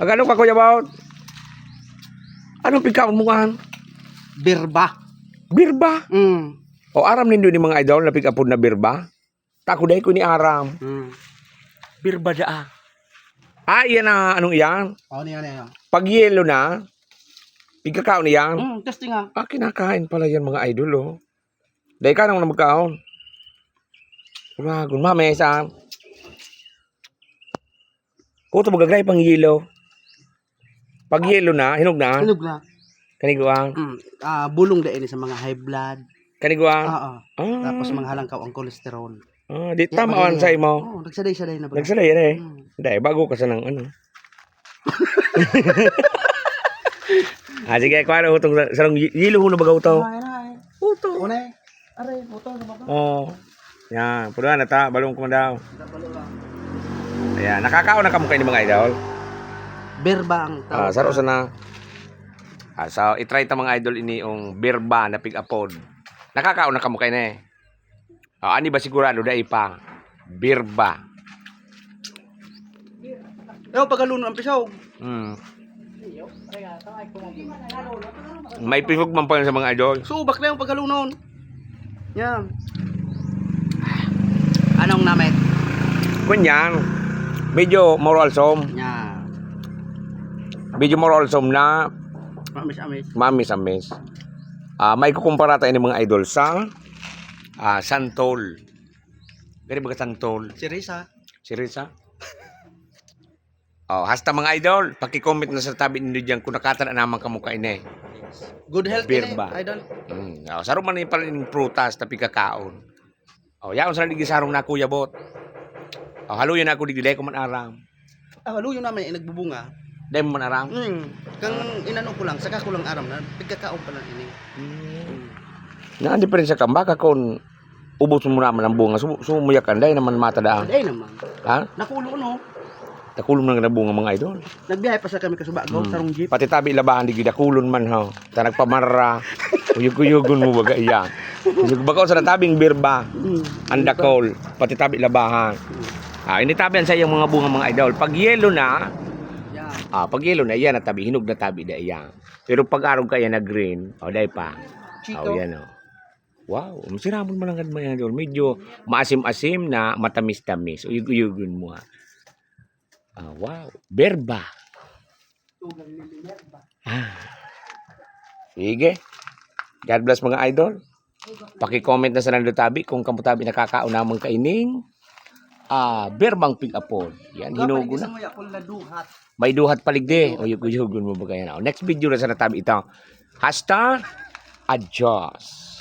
Agano ka kuya Baut? Anong nga? Birba. Birba. Mm. O aram nindo ni mga idol na pigapod na birba? Tako dahil ko ni aram. Mm. Birba daa. Ah, iyan na anong iyan? Oh, niya niya. Pag yelo na, pigkakaon niyan. Mm, testing nga. Ah, kinakain pala yan mga idol, oh. Dahil ka nang magkaon. Uragon, mamaya sa... Kuto magagay pang yelo. Pag yelo na, hinog na, Hinog na. kaniguang, Mm. Ah, bulong da ini sa mga high blood. kaniguang. Oo. Ah, Tapos mga halangkaw ang kolesterol. ah, di tama man sa imo. Oh, nagsaday-saday na ba? Nagsalay yan eh. Mm. Dahil bago ka sa nang ano. ah, sige, kuha na utong sarong yelo ho na baga utaw. Uto. Unay. Aray, motor na ba ka? Oo. Yan, puro na ta, balong ko man daw. Ayan, nakakaon na kamukha ni mga idol. Birba ang Ah, tawag. saro sa na. Ah, so, itry ta mga idol ini yung birba na pig-apod. Nakakaon na kamukha na eh. Ah, ani ba sigurado da ipa? Birba. Ew, pagaluno ang pisaw. Hmm. May pihog man pa yun sa mga idol. Subak na yung pagalunon. Yan. Anong namit? Kunyan, medyo moralsom. Yan. Medyo moralsom na Mamis-amis. mamis-amis. Ah, may kukumpara tayo ng mga idol sa ah, Santol. Pero baga Santol? Si Risa. Si Risa? Oh, hasta mga idol, paki-comment na sa tabi ninyo diyan kung nakata na naman kamukha ini. Good health Birba. ini, idol. Mm. Oh, saro man pala ning prutas tapi kakaon. Oh, yaon sa ligi sarong na kuya bot. Oh, haluyan ako digilay ko man aram. Ah, haluyo naman yung nagbubunga. Dahil mo man aram. Hmm. Kang inano ko lang, saka ko lang aram na, pagkakaon pa lang ini. Mm. Na ang diferensya ka baka kung ubos mo naman ang bunga, sum sumuyakan dahil naman mata daan. Ay naman. Ha? Nakulo no. Takulong na nga na bunga mga idol. Nagbiyahe pa sa kami kasubago, Hmm. sarong jeep. Pati tabi labahan di gidakulon man ha. Ta nagpamara. Uyug-uyugon mo baga iya. Uyug baka sa tabing birba. Hmm. Andakol. Pati tabi labahan. Ah, ini tabihan sa iyang mga bunga mga idol. Pag yelo na, Ah, pag yelo na iyan na tabi, hinog na tabi da iya. Pero pag araw kaya na green, o oh, dahil pa. Chito. Oh, yan o. Wow, masiramon man lang mga idol. Medyo maasim-asim na matamis-tamis. Uyug-uyugon mo ha. Ah, wow. Berba. Ah. Sige. God bless mga idol. Paki-comment na sa nandutabi kung kamutabi nakakaon namang kaining ah berbang pig apol. Yan hinugo na. May duhat paligde. O yug-yugon mo ba kaya na. Next video na sa natabi ito. Hashtag adjust.